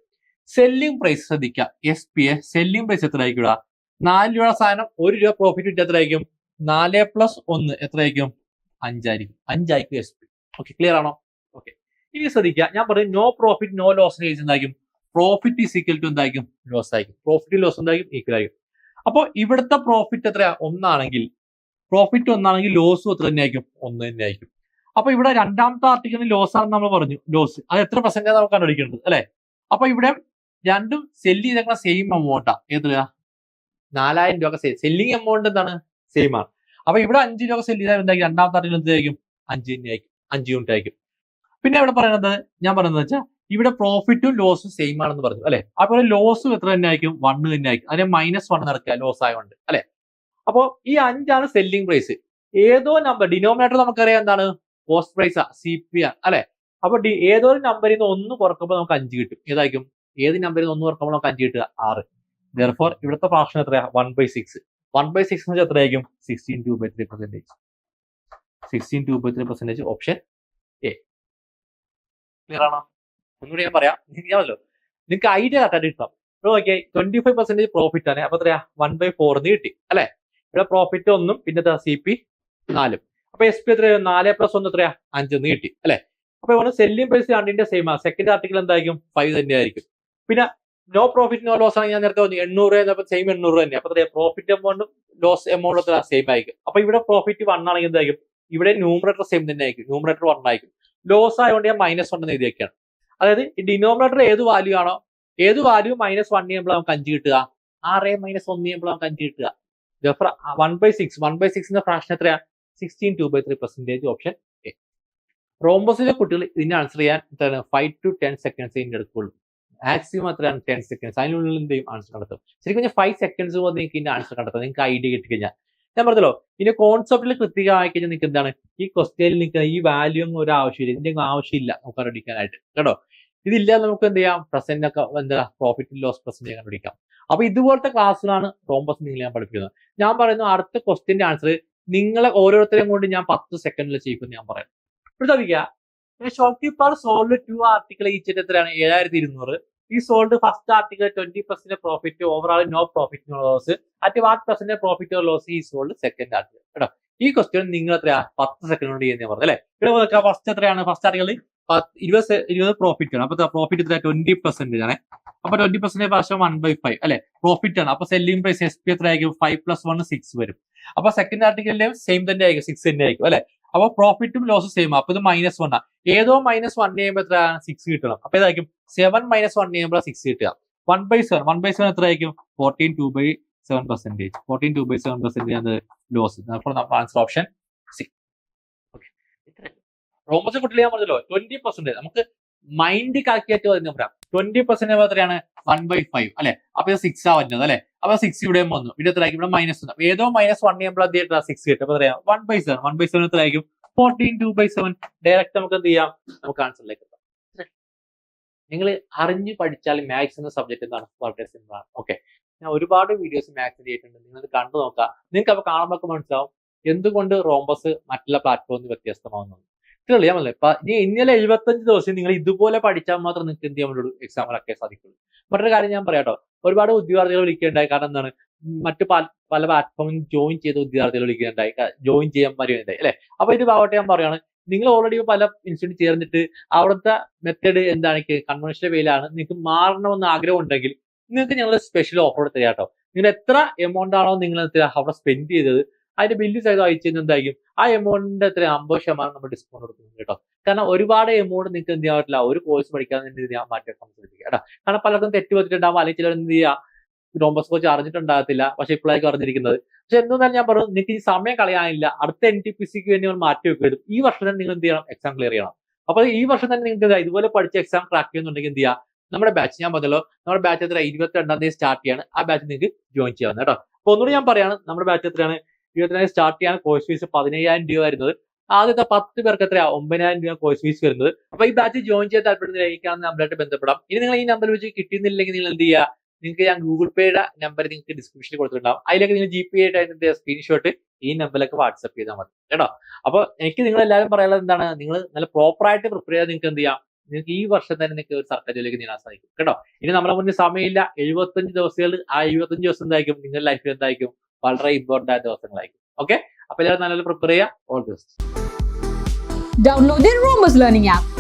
സെല്ലിംഗ് പ്രൈസ് ശ്രദ്ധിക്കുക S P A selling price എത്ര ആയിക്കൂടാ ഇവിടെ? നാല് രൂപ സാധനം ഒരു രൂപ പ്രോഫിറ്റ് കിട്ടിയ എത്ര ആയിരിക്കും നാല് പ്ലസ് ഒന്ന് എത്രയായിരിക്കും? അഞ്ചായിരിക്കും. അഞ്ചായിരിക്കും എസ് പി ഓക്കെ ക്ലിയർ ആണോ? ഓക്കെ ഇനി ശ്രദ്ധിക്കുക ഞാൻ പറയും നോ പ്രോഫിറ്റ് നോ ലോസ് എന്തായിരിക്കും? പ്രോഫിറ്റ് ഈസ് ഈക്വൽ ടു എന്തായിരിക്കും? ലോസ് ആയിരിക്കും. പ്രോഫിറ്റ് ലോസ് എന്തായിരിക്കും? ഈക്വൽ ആയിരിക്കും. അപ്പോൾ ഇവിടുത്തെ പ്രോഫിറ്റ് എത്രയാ? ഒന്നാണെങ്കിൽ പ്രോഫിറ്റ് ഒന്നാണെങ്കിൽ ലോസും എത്ര തന്നെയായിരിക്കും? ഒന്ന് തന്നെയായിരിക്കും. അപ്പൊ ഇവിടെ രണ്ടാമത്തെ ആർട്ടിക്കലിന് ലോസ് ആണെന്ന് നമ്മൾ പറഞ്ഞു. ലോസ് അത് എത്ര പെർസെന്റ് നമുക്ക് കണ്ടുപിടിക്കേണ്ടത് അല്ലെ? അപ്പൊ ഇവിടെ രണ്ടും സെല്ല് ചെയ്തേക്കുന്ന സെയിം എമൗണ്ടാ ഏത് നാലായിരം രൂപ സെല്ലിംഗ് എമൗണ്ട് എന്താണ്? സെയിം ആണ്. അപ്പൊ ഇവിടെ അഞ്ച് രൂപ സെല്ല് ചെയ്താൽ എന്തായിരിക്കും? രണ്ടാമത്തെ ആർട്ടിക്കിൾ എന്തായിരിക്കും അഞ്ച് തന്നെയായിരിക്കും. അഞ്ച് യൂണിറ്റ് ആയിരിക്കും. പിന്നെ ഇവിടെ പറയുന്നത് ഞാൻ പറയുന്നത് വെച്ചാൽ ഇവിടെ പ്രോഫിറ്റും ലോസും സെയിം ആണെന്ന് പറഞ്ഞു അല്ലെ? അതുപോലെ ലോസ് എത്ര തന്നെ ആയിരിക്കും? വണ്ണ് തന്നെ ആയിരിക്കും. അതിനെ മൈനസ് വൺ നടക്കുക ലോസ് ആയതുകൊണ്ട് അല്ലെ? അപ്പോ ഈ അഞ്ചാണ് സെല്ലിംഗ് പ്രൈസ് ഏതോ നമ്പർ ഡിനോമിനേറ്റർ നമുക്കറിയാം എന്താണ്? കോസ്റ്റ് പ്രൈസ് സി പി ആണ് അല്ലെ? അപ്പൊ ഏതോ ഒരു നമ്പറിൽ നിന്ന് ഒന്ന് കുറക്കുമ്പോൾ നമുക്ക് അഞ്ച് കിട്ടും. ഏതായിരിക്കും? ഏത് നമ്പറിൽ നിന്ന് ഒന്ന് കുറക്കുമ്പോൾ നമുക്ക് അഞ്ച് കിട്ടുക? ആറ്. ദർഫോർ ഇവിടുത്തെ ഫ്രാക്ഷൻ എത്രയാ? One by six one by six എന്ന് വെച്ചാൽ എത്രയായിരിക്കും? Sixteen two by three percentage sixteen two by three percentage option A clear ആണോ? ഒന്നുകൂടി ഞാൻ പറയാം. ഞാനല്ലോ നിങ്ങൾക്ക് ഐഡിയ കറക്റ്റായിട്ട് കിട്ടാം ഇവിടെ നോക്കിയാൽ ട്വന്റി ഫൈവ് പെർസെന്റേജ് പ്രോഫിറ്റ് ആണ്. അപ്പൊ എത്രയാ? വൺ ബൈ ഫോർ എന്ന് കിട്ടി. അല്ലെ? ഇവിടെ പ്രോഫിറ്റ് ഒന്നും പിന്നെ സി പി നാലും. അപ്പൊ എസ് പി എത്രയാ? നാല് പ്ലസ് ഒന്ന് എത്രയാ? അഞ്ചെന്ന് കിട്ടി. അല്ലെ? അപ്പൊ ഇവിടെ സെല്ലിംഗ് പ്രൈസ് രണ്ടിന്റെ സെയിം ആണ് സെക്കൻഡ് ആർട്ടിക്കൽ എന്തായിരിക്കും? ഫൈവ് തന്നെയായിരിക്കും പിന്നെ നോ പ്രോഫിറ്റ് നോ ലോസ് ആണെങ്കിൽ ഞാൻ നേരത്തെ പറഞ്ഞു എണ്ണൂറ് എന്നപ്പോൾ സെയിം എണ്ണൂറ് തന്നെ. അപ്പൊ പ്രോഫിറ്റ് എമൗണ്ടും ലോസ് എമൗണ്ട് എത്ര സെയിം ആയിരിക്കും. അപ്പൊ ഇവിടെ പ്രോഫിറ്റ് വൺ ആണെങ്കിൽ എന്തായിരിക്കും? ഇവിടെ ന്യൂമറേറ്റർ സെയിം തന്നെ ആയിരിക്കും. ന്യൂമറേറ്റർ വൺ ആയിരിക്കും. ലോസ് ആയതുകൊണ്ട് ഞാൻ മൈനസ് വൺ എന്ന് എഴുതിയൊക്കെയാണ് അതായത് ഈ ഡിനോമിനേറ്റർ ഏത് വാല്യൂ ആണോ ഏത് വാല്യൂ മൈനസ് വൺ ചെയ്യുമ്പോൾ നമുക്ക് അഞ്ച് കിട്ടുക? ആറ് മൈനസ് ഒന്ന് ചെയ്യുമ്പോൾ നമുക്ക് അഞ്ച് കിട്ടുക. One by six one by സിക്സിന്റെ fraction എത്രയാ sixteen two by three percentage option A റോംബസിലെ കുട്ടികൾ ഇതിനെ ആൻസർ ചെയ്യാൻ എന്താണ്? ഫൈവ് ടു ടെൻ സെക്കൻഡ്സ് ഇതിന്റെ എടുക്കുള്ളൂ മാക്സിമം എത്രയാണ്? ടെൻ സെക്കൻഡ്സ് അതിനുള്ളിൽ എന്ത് ആൻസർ കണ്ടെത്തും. ശരിക്കും ഫൈവ് സെക്കൻഡ്സ് പോലെ നിങ്ങൾക്ക് ഇതിന്റെ ആൻസർ കണ്ടെത്താം. നിങ്ങൾക്ക് ഐഡിയ കിട്ടിക്കഴിഞ്ഞാൽ. ഞാൻ പറഞ്ഞല്ലോ ഇതിന്റെ കോൺസെപ്റ്റിൽ കൃത്യമായി കഴിഞ്ഞാൽ നിങ്ങൾക്ക് എന്താണ്? ഈ ക്വസ്റ്റ്യനിൽ നിങ്ങൾക്ക് ഈ വാല്യൂ ഒന്നും ഒരു ആവശ്യമില്ല. ഇതിന്റെ ആവശ്യമില്ല. നമുക്ക് അറിയിക്കാനായിട്ട് കേട്ടോ? ഇതില്ലാതെ നമുക്ക് എന്ത് ചെയ്യാം? പ്രസന്റ് ഒക്കെ എന്താ പ്രോഫിറ്റ് ലോസ് പ്രസന്റ് കണ്ടുപിടിക്കാം. അപ്പൊ ഇതുപോലത്തെ ക്ലാസ്സിലാണ് റോംബസ് നിങ്ങൾ ഞാൻ പഠിപ്പിക്കുന്നത്. ഞാൻ പറയുന്നു അടുത്ത ക്വസ്റ്റിന്റെ ആൻസർ നിങ്ങളെ ഓരോരുത്തരെയും കൊണ്ട് ഞാൻ പത്ത് സെക്കൻഡിൽ ചെയ്യിക്കും ഞാൻ പറയാം. ശ്രദ്ധിക്കുക shop keeper sold two article ഈച്ചിട്ട് എത്രയാണ്? ഏഴായിരത്തി ഇരുന്നൂറ് he sold first article twenty percent profit overall no profit loss at what percent profit loss he sold second article കേട്ടോ? ഈ ക്വസ്റ്റ്യൻ നിങ്ങൾ എത്രയാ? പത്ത് സെക്കൻഡ് കൊണ്ട് ചെയ്യുന്ന പറഞ്ഞു അല്ലെ? ഇവിടെ ഫസ്റ്റ് എത്രയാണ്? ഫസ്റ്റ് ആർട്ടിക്കിൾ ഇരുപത് ഇരുപത് പ്രോഫിറ്റ് ആണ്. അപ്പൊ പ്രോഫിറ്റ് എത്ര ട്വന്റി പെർസെന്റേജ് ആണ് അപ്പൊ ട്വന്റി പെർസെന്റേജ് പക്ഷേ വൺ ബൈ ഫൈവ് അല്ലെ? പ്രോഫിറ്റ് ആണ്. അപ്പൊ സെല്ലിംഗ് പ്രൈസ് എസ് പി എത്ര ആയിരിക്കും? ഫൈവ് പ്ലസ് വൺ സിക്സ് വരും. അപ്പൊ സെക്കൻഡ് ആർട്ടിക്കലിലും സെയിം തന്നെ ആയിരിക്കും. സിക്സ് തന്നെ ആയിരിക്കും അല്ലെ? അപ്പൊ പ്രോഫിറ്റും ലോസും സെയിം അപ്പൊ ഇത് മൈനസ് വൺ ആണ് ഏതോ മൈനസ് വൺ ചെയ്യുമ്പോൾ എത്ര? സിക്സ് കിട്ടണം. അപ്പൊ ഇതായിരിക്കും സെവൻ മൈനസ് വൺ ചെയ്യുമ്പോൾ സിക്സ് കിട്ടുക. One by seven one by seven എത്ര ആയിരിക്കും? Fourteen two by seven percentage fourteen two by seven percentage ആണ് ലോസ് ആൻസർ ഓപ്ഷൻ സി റോമസ് കുട്ടികളെ ഞാൻ പറഞ്ഞല്ലോ ട്വന്റി പെർസെന്റേജ് നമുക്ക് മൈൻഡ് കാൽക്കുലേറ്റ് വരുന്ന പറയാം. ട്വന്റി പെർസെന്റ് എത്രയാണ്? വൺ ബൈ ഫൈവ് അല്ലെ? അപ്പൊ സിക്സ് ആ വരുന്നത് അല്ലെ? അപ്പൊ സിക്സ് ഇവിടെ വന്നു. ഇവിടെ എത്ര ആയിരിക്കും ഇവിടെ മൈനസ് വന്നു. ഏതോ മൈനസ് വൺ ചെയ്യുമ്പോൾ അദ്ദേഹം സിക്സ് കിട്ടും. അപ്പൊ one by seven one by seven എത്ര ആയിരിക്കും fourteen two by seven direct നമുക്ക് എന്ത് ചെയ്യാം? നമുക്ക് ആൻസറിലേക്ക് എത്താം. നിങ്ങൾ അറിഞ്ഞു പഠിച്ചാൽ മാത്സ് എന്ന സബ്ജക്ട് എന്താണ്? വളരെ സിമ്പിൾ ആണ്. ഓക്കെ ഞാൻ ഒരുപാട് വീഡിയോസ് മാത്സ് ചെയ്തിട്ടുണ്ട്. നിങ്ങൾ കണ്ടു നോക്കാം നിങ്ങൾക്ക് അപ്പൊ കാണുമ്പോൾ മനസ്സിലാവും. എന്തുകൊണ്ട് റോംബസ് മറ്റുള്ള പ്ലാറ്റ്ഫോമിൽ വ്യത്യസ്തമാവുന്നു ഇത്രയുള്ളൂ ഞാൻ ഇപ്പൊ ഇനി ഇന്നലെ എഴുപത്തഞ്ച് ദിവസം നിങ്ങൾ ഇതുപോലെ പഠിച്ചാൽ മാത്രം നിങ്ങൾക്ക് എന്ത് ചെയ്യാൻ പറ്റുള്ളൂ എക്സാം ഒക്കെ സാധിക്കുള്ളൂ. മറ്റൊരു കാര്യം ഞാൻ പറയാട്ടോ ഒരുപാട് ഉദ്യോഗാർത്ഥികൾ വിളിക്കേണ്ടായി കാരണം എന്താണ് മറ്റു പല പല പ്ലാറ്റ്ഫോമിൽ ജോയിൻ ചെയ്ത ഉദ്യോഗാർത്ഥികൾ വിളിക്കുന്നുണ്ടായി ജോയിൻ ചെയ്യാൻ വരുന്നുണ്ടായി അല്ലെ? അപ്പൊ ഇത് ഭാഗമായിട്ട് ഞാൻ പറയുകയാണ് നിങ്ങൾ ഓൾറെഡി പല ഇൻസ്റ്റിറ്റ്യൂട്ട് ചേർന്നിട്ട് അവിടുത്തെ മെത്തേഡ് എന്താണ് കൺവെൻഷൻ വേയിലാണ് നിങ്ങൾക്ക് മാറണമെന്ന് ആഗ്രഹം ഉണ്ടെങ്കിൽ നിങ്ങൾക്ക് ഞങ്ങൾ സ്പെഷ്യൽ ഓഫർ തരാം കേട്ടോ നിങ്ങൾ എത്ര എമൗണ്ട് ആണോ നിങ്ങൾ അവിടെ സ്പെൻഡ് ചെയ്തത് അതിന്റെ ബില്ല് സൈഡ് അയച്ചു കഴിഞ്ഞാൽ എന്തായിരിക്കും ആ എമൗണ്ടിന്റെ അത്ര അമ്പത് ശതമാനം നമ്മൾ ഡിസ്കൗണ്ട് കൊടുക്കുന്നുണ്ട് കേട്ടോ. കാരണം ഒരുപാട് എമൗണ്ട് നിങ്ങൾക്ക് എന്ത് ചെയ്യാൻ പറ്റില്ല. ഒരു കോഴ്സ് പഠിക്കാൻ ചെയ്യാൻ മാറ്റി വെക്കാൻ ശ്രദ്ധിക്കുക കേട്ടോ. കാരണം പലർക്കും തെറ്റ് പറ്റിയിട്ടുണ്ടാവും അല്ലെങ്കിൽ ചിലർ എന്ത് ചെയ്യുക കോച്ച് അറിഞ്ഞിട്ടുണ്ടാകത്തില്ല പക്ഷെ ഇപ്പോഴായിരിക്കും അറിഞ്ഞിരിക്കുന്നത് പക്ഷെ എന്തെന്നാലും ഞാൻ പറഞ്ഞു നിങ്ങൾക്ക് ഈ സമയം കളയാനില്ല. അടുത്ത എൻ ടി പി സിക്ക് വേണ്ടി നമ്മൾ മാറ്റി വെക്കരുത് ഈ വർഷം തന്നെ നിങ്ങൾ എന്ത് ചെയ്യണം? എക്സാം ക്ലിയർ ചെയ്യണം. അപ്പൊ ഈ വർഷം തന്നെ നിങ്ങൾക്ക് ഇതുപോലെ പഠിച്ച എക്സാം ക്രാക്ക് ചെയ്യുന്നുണ്ടെങ്കിൽ എന്ത് ചെയ്യുക? നമ്മുടെ ബാച്ച് ഞാൻ പറഞ്ഞല്ലോ. നമ്മുടെ ബാച്ച് എത്ര ഇരുപത്തി രണ്ടാം തീയതി സ്റ്റാർട്ട് ചെയ്യാണ്. ആ ബാച്ച് നിങ്ങൾക്ക് ജോയിൻ ചെയ്യാവുന്ന കേട്ടോ. അപ്പൊ ഒന്നുകൂടി ഞാൻ പറയാണ്. നമ്മുടെ ബാച്ച് എത്രയാണ്? ഇരുപത്തിരണ്ടാം സ്റ്റാർട്ട് ചെയ്യാൻ കോഴ്സ് ഫീസ് പതിനയ്യായിരം രൂപ വരുന്നത്. ആദ്യത്തെ പത്ത് പേർക്ക് എത്രയാ? ഒമ്പതിനായിരം രൂപ കോഴ്സ് ഫീസ് വരുന്നത്. അപ്പൊ ഈ ബാച്ച് ജോയിൻ ചെയ്യാൻ താല്പര്യം ഈ കാണുന്ന നമ്പറായിട്ട് ബന്ധപ്പെടാം. ഇനി നിങ്ങൾ ഈ നമ്പർ വെച്ച് കിട്ടിയിരുന്നില്ലെങ്കിൽ നിങ്ങൾ എന്ത് ചെയ്യുക നിങ്ങൾക്ക് ഞാൻ ഗൂഗിൾ പേയുടെ നമ്പർ നിങ്ങൾക്ക് ഡിസ്ക്രിപ്ഷനിൽ കൊടുത്തിട്ടുണ്ടാവും. അതിലേക്ക് നിങ്ങൾ ജി പി ആയിട്ട് അതിന്റെ സ്ക്രീൻഷോട്ട് ഈ നമ്പറിലേക്ക് വാട്സ്ആപ്പ് ചെയ്താൽ മതി. കേട്ടോ? അപ്പൊ എനിക്ക് നിങ്ങൾ എല്ലാവരും പറയാനുള്ളത് എന്താണ്? നിങ്ങൾ നല്ല പ്രോപ്പർ ആയിട്ട് പ്രിപ്പയർ ചെയ്താൽ നിങ്ങൾക്ക് എന്ത് ചെയ്യാം? നിങ്ങൾക്ക് ഈ വർഷം തന്നെ നിങ്ങൾക്ക് ഒരു സർക്കാർ ജോലിക്ക് നീങ്ങാൻ സാധിക്കും. കേട്ടോ? ഇനി നമ്മളെ മുന്നിൽ സമയമില്ല. എഴുപത്തഞ്ച് ദിവസങ്ങൾ ആ എഴുപത്തഞ്ച് ദിവസം എന്തായിരിക്കും? നിങ്ങളുടെ ലൈഫിൽ എന്തായിരിക്കും? വളരെ ഇമ്പോർട്ടന്റ് ആയ ദിവസങ്ങളായിരിക്കും. ഓക്കെ അപ്പൊ എല്ലാവരും നല്ലപോലെ പ്രിപ്പയർ ചെയ്യുക. All best download the learning app